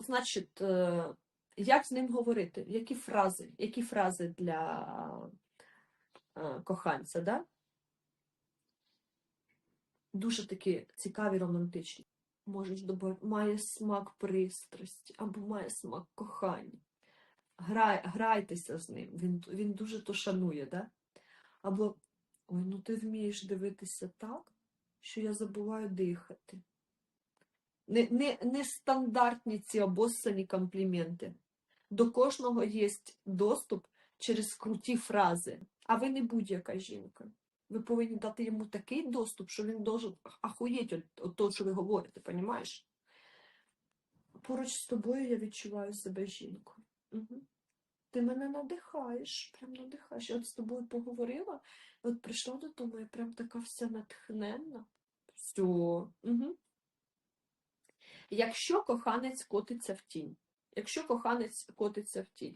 Значить, е, як з ним говорити? Які фрази? Які фрази для е, коханця, да? Дуже такі цікаві, романтичні. Можеш добавити, має смак пристрасті або має смак кохання. Грай, грайтеся з ним, він, він дуже то шанує, да? Або ой, ну ти вмієш дивитися так, що я забуваю дихати. Не, не, не ці обоссані компліменти. До кожного є доступ через круті фрази. А ви не будь-яка жінка. Ви повинні дати йому такий доступ, що він должен ахуєть від, від того, що ви говорите, понімаєш? Поруч з тобою я відчуваю себе жінкою. Угу. Ти мене надихаєш, прям надихаєш. Я от з тобою поговорила, от прийшла додому, я прям така вся натхненна. Все. Угу. Якщо коханець котиться в тінь, якщо коханець котиться в тінь,